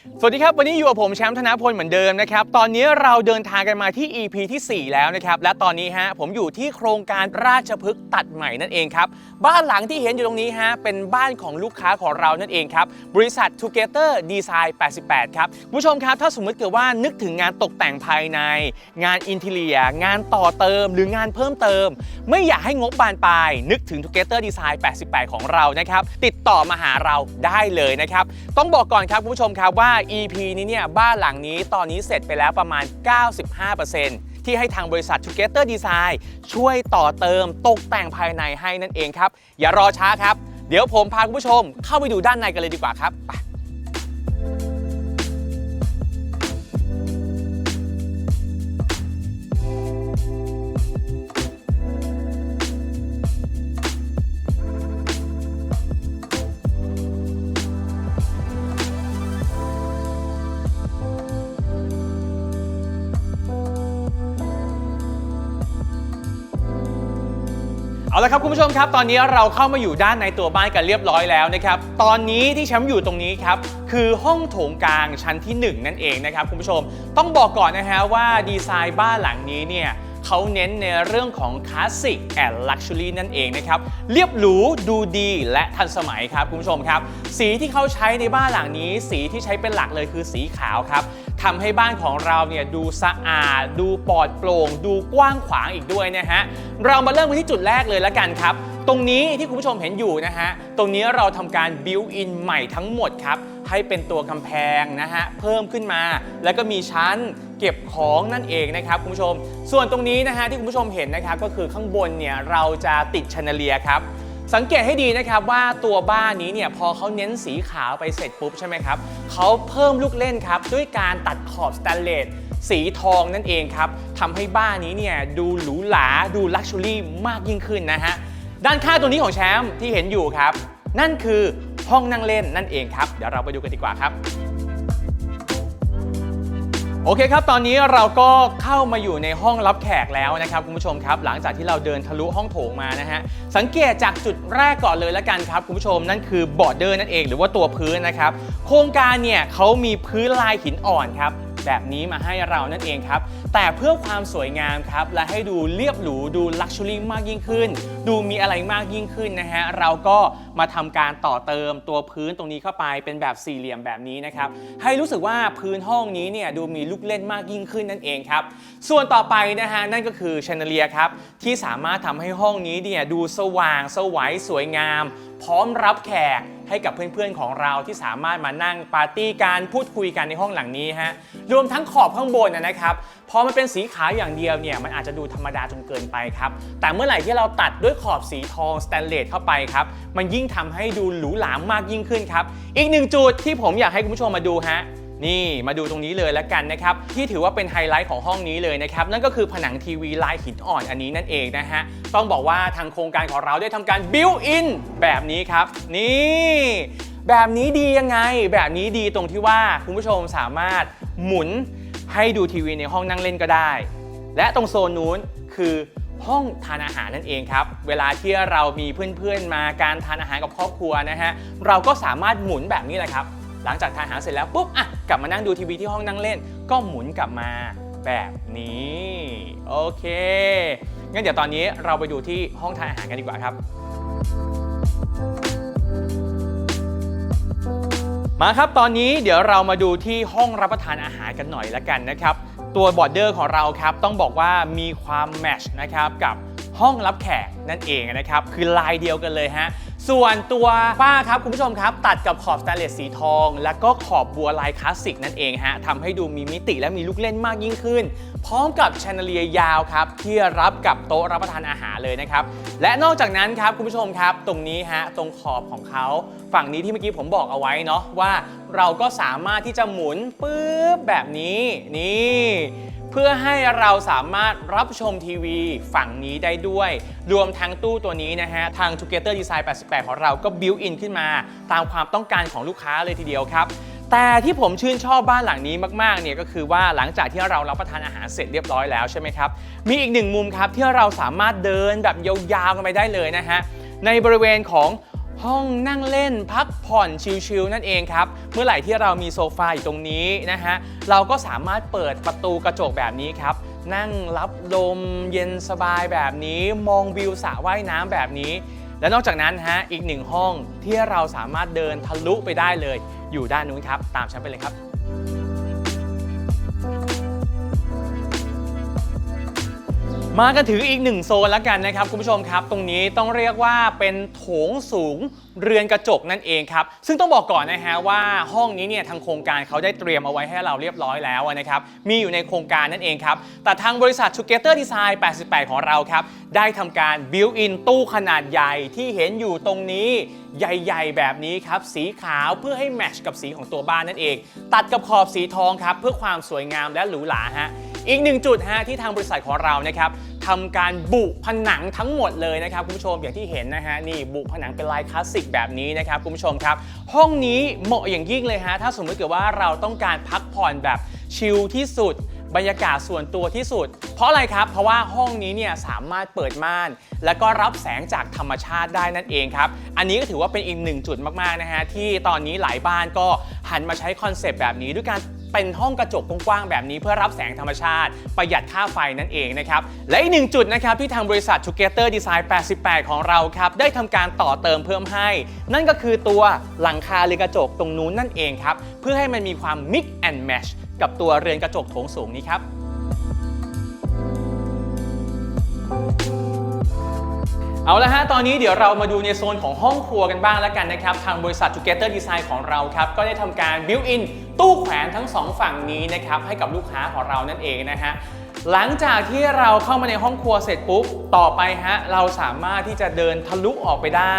สวัสดีครับ วันนี้อยู่กับผมแชมป์ธนพลเหมือนเดิมนะครับ ตอนนี้เราเดินทางกันมาที่ EP ที่ 4 แล้วนะครับ และตอนนี้ฮะผมอยู่ที่โครงการราชพฤกษ์ตัดใหม่นั่นเองครับ บ้านหลังที่เห็นอยู่ตรงนี้ฮะเป็นบ้านของลูกค้าของเรานั่นเองครับ บริษัท Together Design 88 ครับคุณผู้ชมครับ ถ้าสมมติเกิดว่านึกถึงงานตกแต่งภายใน งานอินเทเลีย งานต่อเติม หรืองานเพิ่มเติม ไม่อยากให้งบบานปลายนึกถึง Together Design 88 ของเรานะครับติดต่อมาหาเราได้เลยนะครับต้องบอกก่อนครับคุณผู้ชมครับว่า EP นี้เนี่ยบ้านหลังนี้ตอนนี้เสร็จไปแล้วประมาณ 95%ที่ให้ทางบริษัท Together Design ช่วยต่อเติมตกแต่งภายในให้นั่นเองครับ อย่ารอช้าครับ เดี๋ยวผมพาคุณผู้ชมเข้าไปดูด้านในกันเลยดีกว่าครับไป ละครับคุณผู้ชมครับ ตอนนี้เราเข้ามาอยู่ด้านในตัวบ้านกันเรียบร้อยแล้วนะครับ ตอนนี้ที่แชมป์อยู่ตรงนี้ครับ คือห้องโถงกลางชั้นที่ 1 นั่นเองนะครับคุณผู้ชม ต้องบอกก่อนนะฮะว่าดีไซน์บ้านหลังนี้เนี่ยเขาเน้นในเรื่องของคลาสสิกแอนด์ลักชัวรี่นั่นเองนะครับ เรียบหรูดูดีและทันสมัยครับคุณผู้ชมครับ สีที่เขาใช้ในบ้านหลังนี้ สีที่ใช้เป็นหลักเลยคือสีขาวครับ ทำให้บ้านของเราเนี่ยดูสะอาด ดูปลอดโปร่ง ดูกว้างขวางอีกด้วยนะฮะ เรามาเริ่มกันที่จุดแรกเลยละกันครับ ตรงนี้ที่คุณผู้ชมเห็นอยู่นะฮะ ตรงนี้เราทำการบิวอินใหม่ทั้งหมดครับ ให้เป็นตัวกำแพงนะฮะ เพิ่มขึ้นมา แล้วก็มีชั้นเก็บของนั่นเองนะครับคุณผู้ชม ส่วนตรงนี้นะฮะที่คุณผู้ชมเห็นนะครับก็คือข้างบนเนี่ยเราจะติดชนเลียครับ สังเกตให้ดีนะครับว่าตัวบ้านนี้เนี่ยพอเขาเน้นสีขาวไปเสร็จปุ๊บใช่ไหมครับเขาเพิ่มลูกเล่นครับด้วยการตัดขอบสแตนเลสสีทองนั่นเองครับทำให้บ้านนี้เนี่ยดูหรูหราดูลักชัวรี่มากยิ่งขึ้นนะฮะด้านข้างตัวนี้ของแชมป์ที่เห็นอยู่ครับ นั่นคือห้องนั่งเล่นนั่นเองครับ เดี๋ยวเราไปดูกันดีกว่าครับ โอเคครับ ตอนนี้เราก็เข้ามาอยู่ในห้องรับแขกแล้วนะครับคุณผู้ชมครับ หลังจากที่เราเดินทะลุห้องโถงมานะฮะ สังเกตจากจุดแรกก่อนเลยละกันครับคุณผู้ชมนั่นคือบอร์เดอร์นั่นเองหรือว่าตัวพื้นนะครับ โครงการเนี่ยเขามีพื้นลายหินอ่อนครับแบบนี้มาให้เรานั่นเองครับ แต่เพื่อความสวยงามครับ และให้ดูเรียบหรูดูลักชัวรี่มากยิ่งขึ้น ดูมีอะไรมากยิ่งขึ้นนะฮะ เราก็ มาทำการต่อเติมตัวพื้นตรงนี้เข้าไปเป็นแบบสี่เหลี่ยมแบบนี้นะครับ ให้รู้สึกว่าพื้นห้องนี้เนี่ยดูมีลูกเล่นมากยิ่งขึ้นนั่นเองครับ ส่วนต่อไปนะฮะนั่นก็คือแชนเดเลียครับ ที่สามารถทำให้ห้องนี้เนี่ยดูสว่างสวัยสวยงาม พร้อมรับแขกให้กับเพื่อนๆของเราที่สามารถมานั่งปาร์ตี้การพูดคุยกันในห้องหลังนี้ฮะรวมทั้งขอบข้างบนนะครับพอมันเป็นสีขาวอย่างเดียวเนี่ยมันอาจจะดูธรรมดาจนเกินไปครับแต่เมื่อไหร่ที่เราตัดด้วยขอบสีทองสแตนเลสเข้าไปครับมันยิ่งทำให้ดูหรูหรามากยิ่งขึ้นครับ อีกหนึ่งจุดที่ผมอยากให้คุณผู้ชมมาดูฮะนี่มาดูตรงนี้เลยแล้วกันนะครับ ที่ถือว่าเป็นไฮไลท์ของห้องนี้เลยนะครับ นั่นก็คือผนังทีวีลายหินอ่อนอันนี้นั่นเองนะฮะ ต้องบอกว่าทางโครงการของเราได้ทำการบิวอินแบบนี้ครับ นี่ แบบนี้ดียังไง แบบนี้ดีตรงที่ว่าคุณผู้ชมสามารถหมุนให้ดูทีวีในห้องนั่งเล่นก็ได้ และตรงโซนนู้นคือ ห้องทานอาหารนั่นเองครับ เวลาที่เรามีเพื่อนๆมาการทานอาหารกับครอบครัวนะฮะเราก็สามารถหมุนแบบนี้แหละครับ หลังจากทานอาหารเสร็จแล้วปุ๊บอะกลับมานั่งดูทีวีที่ห้องนั่งเล่น ก็หมุนกลับมาแบบนี้โอเคงั้นเดี๋ยวตอนนี้เราไปดูที่ห้องทานอาหารกันดีกว่าครับ มาครับตอนนี้เดี๋ยวเรามาดูที่ห้องรับประทานอาหารกันหน่อยละกันนะครับ ตัวบอร์เดอร์ของเราครับต้องบอกว่ามีความแมชนะครับกับ ห้องรับแขกนั่นเองนะครับ คือลายเดียวกันเลยฮะ ส่วนตัวฝ้าครับคุณผู้ชมครับ ตัดกับขอบสแตนเลสสีทอง แล้วก็ขอบบัวลายคลาสสิกนั่นเองฮะทำให้ดูมีมิติและมีลูกเล่นมากยิ่งขึ้น พร้อมกับแชนเดเลียยาวครับ ที่รับกับโต๊ะรับประทานอาหารเลยนะครับ และนอกจากนั้นครับคุณผู้ชมครับ ตรงนี้ฮะตรงขอบของเขาฝั่งนี้ที่เมื่อกี้ผมบอกเอาไว้เนาะว่าเราก็สามารถที่จะหมุนปื๊บแบบนี้นี่ เพื่อให้เราสามารถรับชมทีวีฝั่งนี้ได้ด้วย รวมทั้งตู้ตัวนี้นะฮะ ทาง Together Design 88 ของเราก็บิวอินขึ้นมา ตามความต้องการของลูกค้าเลยทีเดียวครับ แต่ที่ผมชื่นชอบบ้านหลังนี้มากๆเนี่ยก็คือว่าหลังจากที่เรารับประทานอาหารเสร็จเรียบร้อยแล้วใช่ไหมครับ มีอีกหนึ่งมุมครับที่เราสามารถเดินแบบยาวๆกันไปได้เลยนะฮะในบริเวณของ ห้องนั่งเล่นพักผ่อนชิลๆนั่นเองครับ เมื่อไหร่ที่เรามีโซฟาอยู่ตรงนี้นะฮะ เราก็สามารถเปิดประตูกระจกแบบนี้ครับ นั่งรับลมเย็นสบายแบบนี้ มองวิวสระว่ายน้ำแบบนี้ และนอกจากนั้นฮะ อีกหนึ่งห้องที่เราสามารถเดินทะลุไปได้เลย อยู่ด้านนู้นครับ ตามฉันไปเลยครับ มากันถึงอีกหนึ่งโซนแล้วกันนะครับคุณผู้ชมครับ ตรงนี้ต้องเรียกว่าเป็นโถงสูงเรือนกระจกนั่นเองครับ ซึ่งต้องบอกก่อนนะฮะว่าห้องนี้เนี่ยทางโครงการเขาได้เตรียมเอาไว้ให้เราเรียบร้อยแล้วนะครับมีอยู่ในโครงการนั่นเองครับ แต่ทางบริษัท Together Design 88 ของเราครับ ได้ทำการ build in ตู้ขนาดใหญ่ที่เห็นอยู่ตรงนี้ใหญ่ๆ แบบนี้ครับ สีขาวเพื่อให้แมชกับสีของตัวบ้านนั่นเอง ตัดกับขอบสีทองครับเพื่อความสวยงามและหรูหราฮะอีกหนึ่งจุดฮะที่ทางบริษัทของเรานะครับ ทำการบุผนังทั้งหมดเลยนะครับคุณผู้ชมอย่างที่เห็นนะฮะนี่บุผนังเป็นลายคลาสสิกแบบนี้นะครับคุณผู้ชมครับ ห้องนี้เหมาะอย่างยิ่งเลยฮะถ้าสมมติเกิดว่าเราต้องการพักผ่อนแบบชิลที่สุดบรรยากาศส่วนตัวที่สุด เพราะอะไรครับ เพราะว่าห้องนี้เนี่ยสามารถเปิดม่าน แล้วก็รับแสงจากธรรมชาติได้นั่นเองครับ อันนี้ก็ถือว่าเป็นอีกหนึ่งจุดมากๆนะฮะที่ตอนนี้หลายบ้านก็หันมาใช้คอนเซปต์แบบนี้ด้วยการ เป็นห้องกระจกกว้างๆแบบนี้เพื่อรับแสงธรรมชาติ ประหยัดค่าไฟนั่นเองนะครับและอีกหนึ่งจุดนะครับที่ทางบริษัท Together Design 88 ของเราครับได้ทำการต่อเติมเพิ่มให้ นั่นก็คือตัวหลังคาเรือนกระจกตรงนู้นนั่นเองครับเพื่อให้มันมีความ mix and match กับตัวเรือนกระจกโถงสูงนี้ครับ เอาละฮะ ตอนนี้เดี๋ยวเรามาดูในโซนของห้องครัวกันบ้างแล้วกันนะครับ ทางบริษัท Together Design ของเราครับ ก็ได้ทำการ built in ตู้แขวนทั้งสองฝั่งนี้นะครับ ให้กับลูกค้าของเรานั่นเองนะฮะ หลังจากที่เราเข้ามาในห้องครัวเสร็จปุ๊บ ต่อไปฮะ เราสามารถที่จะเดินทะลุออกไปได้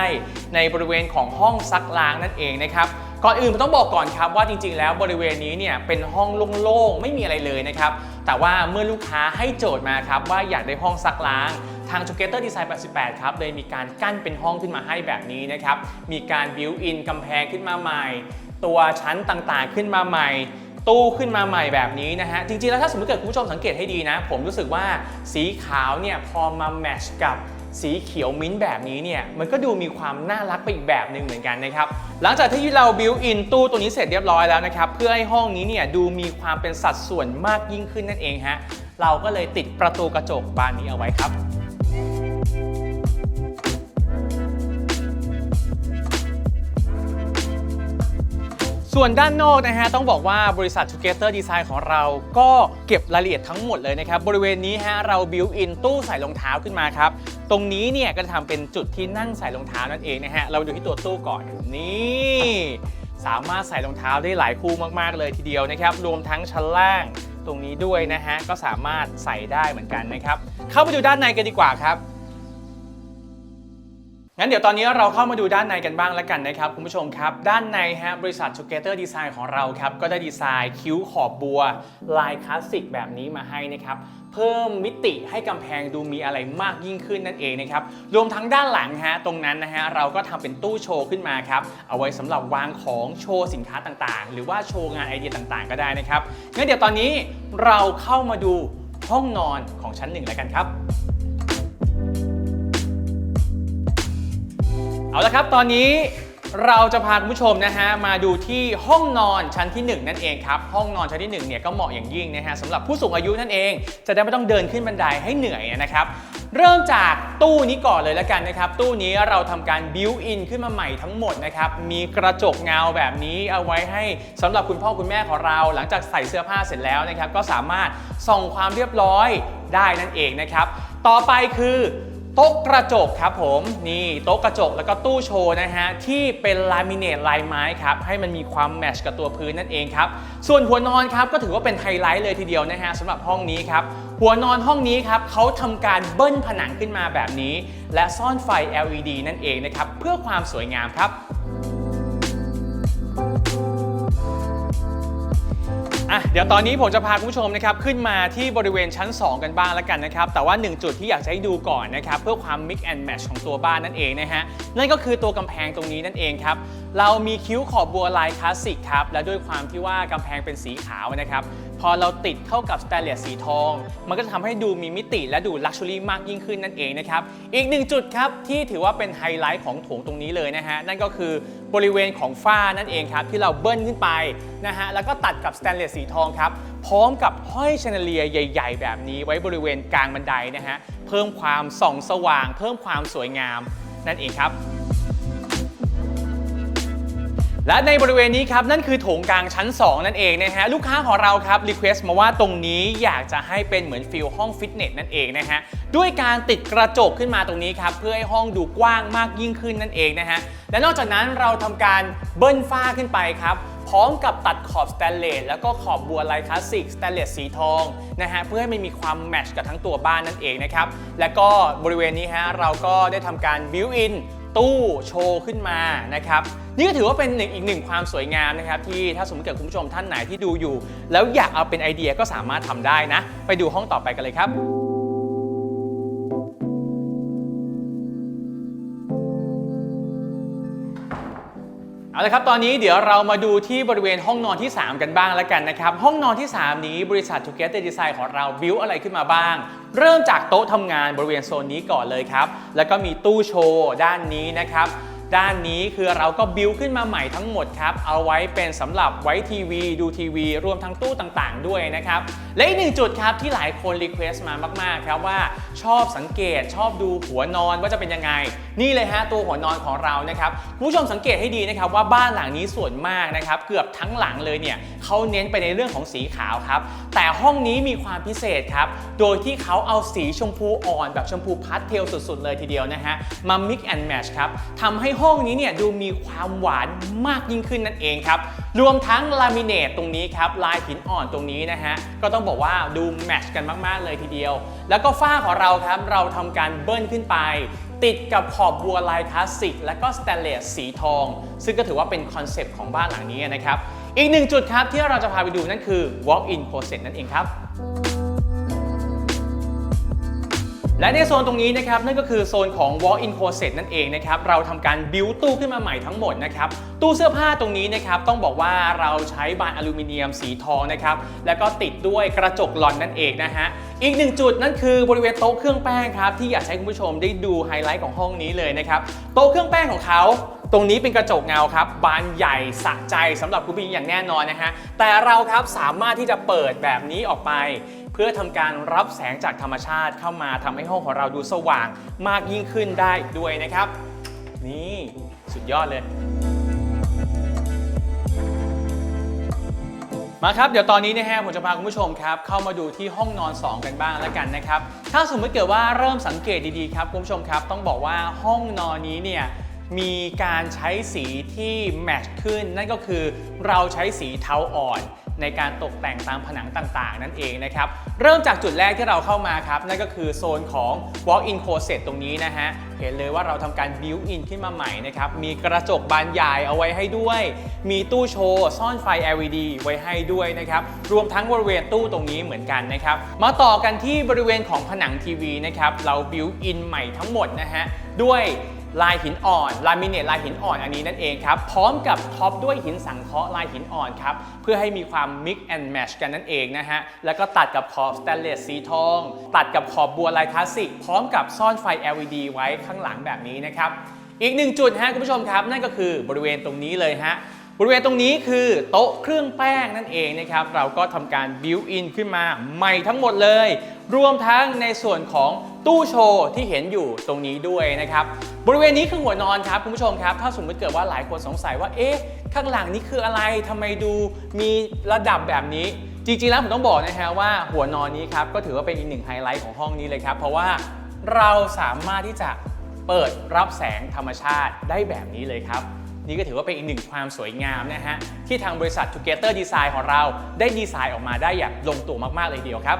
ในบริเวณของห้องซักล้างนั่นเองนะครับก่อนอื่นผมต้องบอกก่อนครับว่าจริงๆ แล้วบริเวณนี้เนี่ยเป็นห้องโล่งๆ ไม่มีอะไรเลยนะครับ แต่ว่าเมื่อลูกค้าให้โจทย์มาครับว่าอยากได้ห้องซักล้าง ทาง Together Design 88 ครับเลยมีการกั้นเป็นห้องขึ้นมาให้แบบนี้นะครับ มีการ built in กำแพงขึ้นมาใหม่ ตัวชั้นต่างๆขึ้นมาใหม่ตู้ขึ้นมาใหม่แบบนี้นะฮะ จริงๆ แล้วถ้าสมมติเกิดคุณผู้ชมสังเกตให้ดีนะ ผมรู้สึกว่าสีขาวเนี่ยพอมาแมทชกับสีเขียวมิ้นท์แบบนี้เนี่ยมันก็ดูมีความน่ารักไปอีกแบบหนึ่งเหมือนกันนะครับ หลังจากที่เราบิวอินตู้ตัวนี้เสร็จเรียบร้อยแล้วนะครับ เพื่อให้ห้องนี้เนี่ยดูมีความเป็นสัดส่วนมากยิ่งขึ้นนั่นเองฮะเราก็เลยติดประตูกระจกบานนี้เอาไว้ครับ ส่วนด้านนอกนะฮะต้องบอกว่าบริษัท Together Design ของเรา ก็เก็บรายละเอียดทั้งหมดเลยนะครับ บริเวณนี้ฮะเราบิวอินตู้ใส่รองเท้าขึ้นมาครับ ตรงนี้เนี่ยก็จะทำเป็นจุดที่นั่งใส่รองเท้านั่นเองนะฮะ เราดูที่ตัวตู้ก่อนนี่สามารถใส่รองเท้าได้หลายคู่มากๆเลยทีเดียวนะครับ รวมทั้งชั้นล่างตรงนี้ด้วยนะฮะก็สามารถใส่ได้เหมือนกันนะครับ เข้าไปดูด้านในกันดีกว่าครับ งั้นเดี๋ยวตอนนี้เราเข้ามาดูด้านในกันบ้างแล้วกันนะครับคุณผู้ชมครับ ด้านในฮะบริษัท Together Design ของเราครับก็ได้ดีไซน์คิ้วขอบบัว ลายคลาสสิกแบบนี้มาให้นะครับเพิ่มมิติให้กำแพงดูมีอะไรมากยิ่งขึ้นนั่นเองนะครับรวมทั้งด้านหลังฮะตรงนั้นนะฮะเราก็ทำเป็นตู้โชว์ขึ้นมาครับเอาไว้สำหรับวางของโชว์สินค้าต่างๆ หรือว่าโชว์งานไอเดียต่างๆ ก็ได้นะครับงั้นเดี๋ยวตอนนี้เราเข้ามาดูห้องนอนของชั้นหนึ่งแล้วกันครับ ละครับ ตอนนี้เราจะพาคุณผู้ชมนะฮะมาดูที่ห้องนอนชั้นที่ 1 นั่นเองครับ ห้องนอนชั้นที่1เนี่ยก็เหมาะอย่างยิ่งนะฮะสำหรับผู้สูงอายุนั่นเอง จะได้ไม่ต้องเดินขึ้นบันไดให้เหนื่อยนะครับเริ่มจากตู้นี้ก่อนเลยแล้วกันนะครับ ตู้นี้เราทำการบิวอินขึ้นมาใหม่ทั้งหมดนะครับ มีกระจกเงาแบบนี้เอาไว้ให้สำหรับคุณพ่อคุณแม่ของเรา หลังจากใส่เสื้อผ้าเสร็จแล้วนะครับ ก็สามารถส่องความเรียบร้อยได้นั่นเองนะครับ ต่อไปคือ โต๊ะกระจกครับผมนี่โต๊ะกระจกแล้วก็ตู้โชว์นะฮะที่เป็นลามิเนตลายไม้ครับให้มันมีความแมชกับตัวพื้นนั่นเองครับส่วนหัวนอนครับก็ถือว่าเป็นไฮไลท์เลยทีเดียวนะฮะสำหรับห้องนี้ครับหัวนอนห้องนี้ครับเขาทำการเบิ้ลผนังขึ้นมาแบบนี้ และซ่อนไฟ LED นั่นเองนะครับเพื่อความสวยงามครับ อะเดี๋ยวตอนนี้ผมจะพาคุณผู้ชมนะครับขึ้นมาที่บริเวณชั้น 2 กันบ้างแล้วกันนะครับ แต่ว่า 1 จุดที่อยากจะให้ดูก่อนนะครับ เพื่อความ mix and match ของตัวบ้านนั่นเองนะฮะ นั่นก็คือตัวกำแพงตรงนี้นั่นเองครับเรามีคิ้วขอบบัวลายคลาสสิกครับ และด้วยความที่ว่ากำแพงเป็นสีขาวนะครับ พอเราติดเข้ากับสแตนเลสสีทอง มันก็จะทำให้ดูมีมิติและดูลักชัวรี่มากยิ่งขึ้นนั่นเองนะครับ อีกหนึ่งจุดครับ ที่ถือว่าเป็นไฮไลท์ของโถงตรงนี้เลยนะฮะ นั่นก็คือบริเวณของฝ้านั่นเองครับ ที่เราเบิ้ลขึ้นไปนะฮะแล้วก็ตัดกับสแตนเลสสีทองครับพร้อมกับห้อยชนเลียใหญ่ ๆ แบบนี้ไว้บริเวณกลางบันไดนะฮะเพิ่มความส่องสว่าง เพิ่มความสวยงามนั่นเองครับ และในบริเวณนี้ครับนั่นคือโถงกลางชั้น 2 นั่นเองนะฮะลูกค้าของเราครับรีเควสต์มาว่าตรงนี้อยากจะให้เป็นเหมือนฟิลห้องฟิตเนสนั่นเองนะฮะด้วยการติดกระจกขึ้นมาตรงนี้ครับเพื่อให้ห้องดูกว้างมากยิ่งขึ้นนั่นเองนะฮะและนอกจากนั้นเราทำการเบิ้ลฝ้าขึ้นไปครับพร้อมกับตัดขอบสแตนเลสแล้วก็ขอบบัวลายคลาสสิกสแตนเลสสีทองนะฮะเพื่อให้มันมีความแมชกับทั้งตัวบ้านนั่นเองนะครับและก็บริเวณนี้ฮะเราก็ได้ทำการบิวอิน ตู้โชว์ขึ้นมานะครับนี่ก็ถือว่าเป็นหนึ่งอีกหนึ่งความสวยงามนะครับที่ถ้าสมมติเกิดคุณผู้ชมท่านไหนที่ดูอยู่ แล้วอยากเอาเป็นไอเดียก็สามารถทำได้นะ ไปดูห้องต่อไปกันเลยครับ เอาละครับ ตอนนี้เดี๋ยวเรามาดูที่บริเวณห้องนอนที่ 3 กันบ้างแล้วกันนะครับ ห้องนอนที่ 3 นี้บริษัท Together Design ของเราบิวอะไรขึ้นมาบ้าง เริ่มจากโต๊ะทำงานบริเวณโซนนี้ก่อนเลยครับ แล้วก็มีตู้โชว์ด้านนี้นะครับ ด้านนี้คือเราก็บิวขึ้นมาใหม่ทั้งหมดครับ เอาไว้เป็นสำหรับไว้ทีวี ดูทีวี รวมทั้งตู้ต่างๆ ด้วยนะครับ และอีกหนึ่งจุดครับที่หลายคนรีเควสต์มามากๆครับว่าชอบสังเกตชอบดูหัวนอนว่าจะเป็นยังไง นี่เลยฮะตัวหัวนอนของเรานะครับผู้ชมสังเกตให้ดีนะครับว่าบ้านหลังนี้ส่วนมากนะครับเกือบทั้งหลังเลยเนี่ยเขาเน้นไปในเรื่องของสีขาวครับ แต่ห้องนี้มีความพิเศษครับ โดยที่เขาเอาสีชมพูอ่อนแบบชมพูพาสเทลสุด ๆ เลยทีเดียวนะฮะมา mix and match ครับทำให้ห้องนี้เนี่ยดูมีความหวานมากยิ่งขึ้นนั่นเองครับ รวมทั้งลามิเนตตรงนี้ครับ ลายหินอ่อนตรงนี้นะฮะ ก็ต้องบอกว่าดูแมชกันมาก ๆ เลยทีเดียว แล้วก็ฝ้าของเราครับ เราทำการเบิ้ลขึ้นไป ติดกับขอบบัวลายคลาสสิก และก็สแตนเลสสีทอง ซึ่งก็ถือว่าเป็นคอนเซปต์ของบ้านหลังนี้นะครับ อีกหนึ่งจุดครับที่เราจะพาไปดูนั่นคือ walk-in closet นั่นเองครับ และในโซนตรงนี้นะครับนั่นก็คือโซนของ walk-in closet นั่นเองนะครับเราทำการบิวตู้ขึ้นมาใหม่ทั้งหมดนะครับตู้เสื้อผ้าตรงนี้นะครับต้องบอกว่าเราใช้บานอลูมิเนียมสีทองนะครับแล้วก็ติดด้วยกระจกหลอนนั่นเองนะฮะอีกหนึ่งจุดนั่นคือบริเวณโต๊ะเครื่องแป้งครับที่อยากให้คุณผู้ชมได้ดูไฮไลท์ของห้องนี้เลยนะครับโต๊ะเครื่องแป้งของเขาตรงนี้เป็นกระจกเงาครับ บานใหญ่สะใจสำหรับคุณผู้หญิงอย่างแน่นอนนะฮะแต่เราครับสามารถที่จะเปิดแบบนี้ออกไป พื่อทำการรับแสงจากธรรมชาติเข้ามาทำให้ห้องของเราดูสว่างมากยิ่งขึ้นได้ด้วยนะครับ นี่สุดยอดเลยมาครับ เดี๋ยวตอนนี้นะฮะผมจะพาคุณผู้ชมครับ เข้ามาดูที่ห้องนอน 2 กันบ้างแล้วกันนะครับ ถ้าสมมติเกิดว่าเริ่มสังเกตดีๆครับ คุณผู้ชมครับ ต้องบอกว่าห้องนอนนี้เนี่ยมีการใช้สีที่แมทช์ขึ้น นั่นก็คือเราใช้สีเทาอ่อน ในการตกแต่งตามผนังต่างๆ นั่นเองนะครับ เริ่มจากจุดแรกที่เราเข้ามาครับ นั่นก็คือโซนของ walk-in closet ตรงนี้นะฮะ เห็นเลยว่าเราทำการ build in ขึ้นมาใหม่นะครับ มีกระจกบานใหญ่เอาไว้ให้ด้วย มีตู้โชว์ ซ่อนไฟ LED ไว้ให้ด้วยนะครับ รวมทั้งบริเวณตู้ตรงนี้เหมือนกันนะครับ มาต่อกันที่บริเวณของผนังทีวีนะครับ เรา build in ใหม่ทั้งหมดนะฮะ ด้วย ลายหินอ่อนลามิเนตลายหินอ่อนอันนี้นั่นเองครับ พร้อมกับท็อปด้วยหินสังเคราะห์ลายหินอ่อนครับ เพื่อให้มีความ mix and match กันนั่นเองนะฮะ แล้วก็ตัดกับขอบสแตนเลสสีทอง ตัดกับขอบบัวลายคลาสสิก พร้อมกับซ่อนไฟ LED ไว้ข้างหลังแบบนี้นะครับ อีกหนึ่งจุดฮะคุณผู้ชมครับ นั่นก็คือบริเวณตรงนี้เลยฮะบริเวณตรงนี้คือโต๊ะเครื่องแป้งนั่นเองนะครับ เราก็ทำการ build in ขึ้นมาใหม่ทั้งหมดเลย รวมทั้งในส่วนของตู้โชว์ที่เห็นอยู่ตรงนี้ด้วยนะครับ บริเวณนี้คือหัวนอนครับคุณผู้ชมครับ ถ้าสมมติเกิดว่าหลายคนสงสัยว่า เอ๊ะ ข้างหลังนี้คืออะไรทำไมดูมีระดับแบบนี้ จริงๆแล้วผมต้องบอกนะฮะว่าหัวนอนนี้ครับก็ถือว่าเป็นอีกหนึ่งไฮไลท์ของห้องนี้เลยครับ เพราะว่าเราสามารถที่จะเปิดรับแสงธรรมชาติได้แบบนี้เลยครับ นี่ก็ถือว่าเป็นอีกหนึ่งความสวยงามนะฮะที่ทางบริษัท Together Design ของเราได้ดีไซน์ออกมาได้อย่างลงตัวมากๆเลยเดียวครับ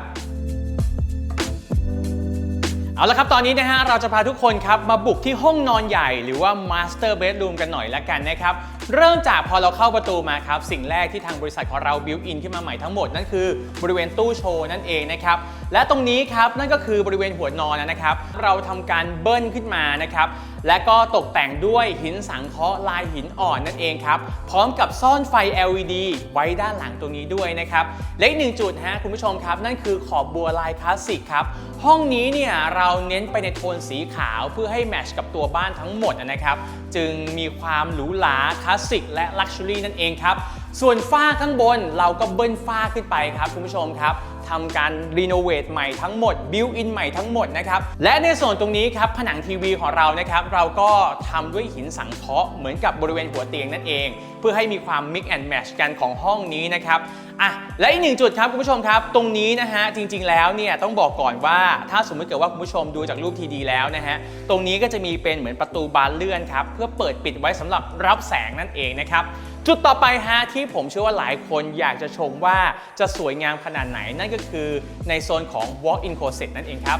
เอาละครับ ตอนนี้นะฮะเราจะพาทุกคนครับมาบุกที่ห้องนอนใหญ่หรือว่า Master Bedroom กันหน่อยละกันนะครับ เริ่มจากพอเราเข้าประตูมาครับ สิ่งแรกที่ทางบริษัทของเราบิวอินขึ้นมาใหม่ทั้งหมด นั่นคือบริเวณตู้โชว์นั่นเองนะครับ และตรงนี้ครับนั่นก็คือบริเวณหัวนอนนะครับ เราทำการเบิ้ลขึ้นมานะครับ และก็ตกแต่งด้วยหินสังเคราะห์ลายหินอ่อนนั่นเองครับ พร้อมกับซ่อนไฟ LED ไว้ด้านหลังตรงนี้ด้วยนะครับและอีกหนึ่งจุดฮะคุณผู้ชมครับ นั่นคือขอบบัวลายคลาสสิกครับห้องนี้เนี่ยเราเน้นไปในโทนสีขาวเพื่อให้แมทช์กับตัวบ้านทั้งหมดนะครับ จึงมีความหรูหราคลาสสิกและลักชัวรี่นั่นเองครับ ส่วนฝ้าข้างบนเราก็เบิ้ลฝ้าขึ้นไปครับคุณผู้ชมครับทำการรีโนเวทใหม่ทั้งหมดบิวอินใหม่ทั้งหมดนะครับและในส่วนตรงนี้ครับผนังทีวีของเรานะครับเราก็ทำด้วยหินสังเคราะห์เหมือนกับบริเวณหัวเตียงนั่นเอง เพื่อให้มีความมิกแอนด์แมชกันของห้องนี้นะครับ อะและอีกหนึ่งจุดครับคุณผู้ชมครับ ตรงนี้นะฮะจริงๆแล้วเนี่ยต้องบอกก่อนว่าถ้าสมมติเกิดว่าคุณผู้ชมดูจากรูปทีดีแล้วนะฮะตรงนี้ก็จะมีเป็นเหมือนประตูบานเลื่อนครับเพื่อเปิดปิดไว้สำหรับรับแสงนั่นเองนะครับจุดต่อไปฮะที่ผมเชื่อว่าหลายคนอยากจะชมว่าจะสวยงามขนาดไหนนั่นก็คือในโซนของ walk-in closet นั่นเองครับ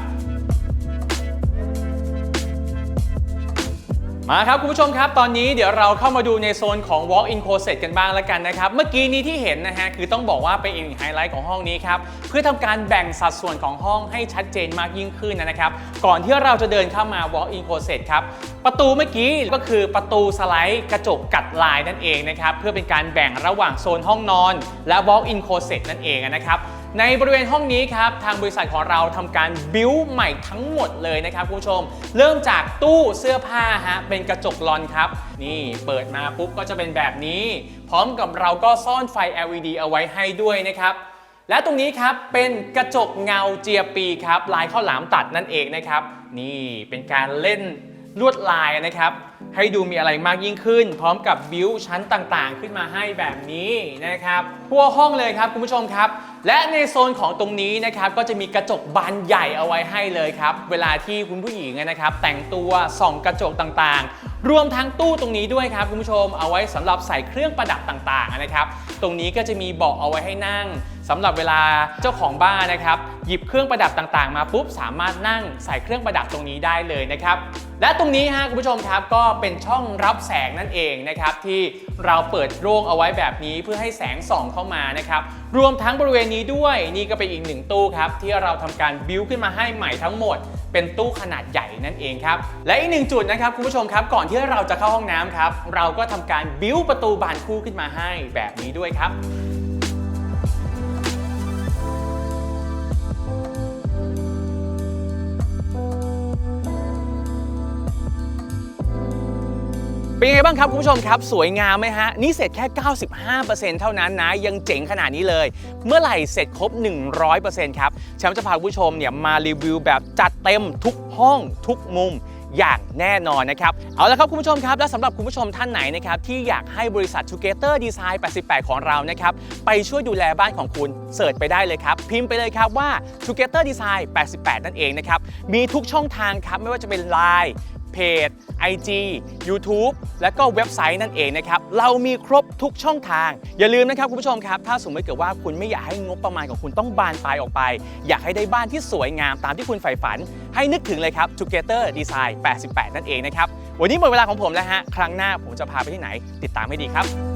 มาครับคุณผู้ชมครับ ตอนนี้เดี๋ยวเราเข้ามาดูในโซนของ walk-in closet กันบ้างแล้วกันนะครับ เมื่อกี้นี้ที่เห็นนะฮะคือต้องบอกว่าเป็นอีกไฮไลท์ของห้องนี้ครับ เพื่อทำการแบ่งสัดส่วนของห้องให้ชัดเจนมากยิ่งขึ้นนะครับ ก่อนที่เราจะเดินเข้ามา walk-in closet ครับ ประตูเมื่อกี้ก็คือประตูสไลด์กระจกกัดลายนั่นเองนะครับ เพื่อเป็นการแบ่งระหว่างโซนห้องนอน และ walk-in closet นั่นเองนะครับ ในบริเวณห้องนี้ครับ ทางบริษัทของเราทำการบิวใหม่ทั้งหมดเลยนะครับคุณผู้ชม เริ่มจากตู้เสื้อผ้าฮะเป็นกระจกลอนครับ นี่เปิดมาปุ๊บก็จะเป็นแบบนี้ พร้อมกับเราก็ซ่อนไฟ LED เอาไว้ให้ด้วยนะครับและตรงนี้ครับเป็นกระจกเงาเจียปีครับลายข้าวหลามตัดนั่นเองนะครับ นี่เป็นการเล่นลวดลายนะครับ ให้ดูมีอะไรมากยิ่งขึ้น พร้อมกับบิวชั้นต่างๆ ขึ้นมาให้แบบนี้นะครับทั่วห้องเลยครับคุณผู้ชมครับ และในโซนของตรงนี้นะครับก็จะมีกระจกบานใหญ่เอาไว้ให้เลยครับ เวลาที่คุณผู้หญิงนะครับแต่งตัวส่องกระจกต่างๆ รวมทั้งตู้ตรงนี้ด้วยครับคุณผู้ชมเอาไว้สำหรับใส่เครื่องประดับต่างๆนะครับ ตรงนี้ก็จะมีเบาะเอาไว้ให้นั่งสำหรับเวลาเจ้าของบ้านนะครับ หยิบเครื่องประดับต่างๆ มาปุ๊บสามารถนั่งใส่เครื่องประดับตรงนี้ได้เลยนะครับ และตรงนี้ฮะคุณผู้ชมครับก็เป็นช่องรับแสงนั่นเองนะครับที่เราเปิดโล่งเอาไว้แบบนี้เพื่อให้แสงส่องเข้ามานะครับรวมทั้งบริเวณนี้ด้วยนี่ก็เป็นอีกหนึ่งตู้ครับที่เราทำการบิวขึ้นมาให้ใหม่ทั้งหมด เป็นตู้ขนาดใหญ่นั่นเองครับและอีกหนึ่งจุดนะครับคุณผู้ชมครับก่อนที่เราจะเข้าห้องน้ำครับเราก็ทำการบิวประตูบานคู่ขึ้นมาให้แบบนี้ด้วยครับ เป็นยังไงบ้างครับคุณผู้ชมครับ สวยงามไหมฮะ นี่เสร็จแค่ 95%เท่านั้นนะ ยังเจ๋งขนาดนี้เลย เมื่อไหร่เสร็จครบ 100%ครับแชมป์จะพาคุณผู้ชมเนี่ยมารีวิวแบบจัดเต็มทุกห้องทุกมุมอย่างแน่นอนนะครับ เอาละครับคุณผู้ชมครับ และสำหรับคุณผู้ชมท่านไหนนะครับ ที่อยากให้บริษัท Together Design 88 ของเรานะครับ ไปช่วยดูแลบ้านของคุณเสิร์ชไปได้เลยครับ พิมพ์ไปเลยครับว่า Together Design 88 นั่นเองนะครับ มีทุกช่องทางครับ ไม่ว่าจะเป็น Line เพจ IG YouTube และก็เว็บไซต์นั่นเองนะครับ เรามีครบทุกช่องทาง อย่าลืมนะครับคุณผู้ชมครับ ถ้าสมมติเกิดว่าคุณไม่อยากให้งบประมาณของคุณต้องบานปลายออกไป อยากให้ได้บ้านที่สวยงามตามที่คุณใฝ่ฝัน ให้นึกถึงเลยครับ Together Design 88 นั่นเองนะครับ วันนี้หมดเวลาของผมแล้วฮะ ครั้งหน้าผมจะพาไปที่ไหน ติดตามให้ดีครับ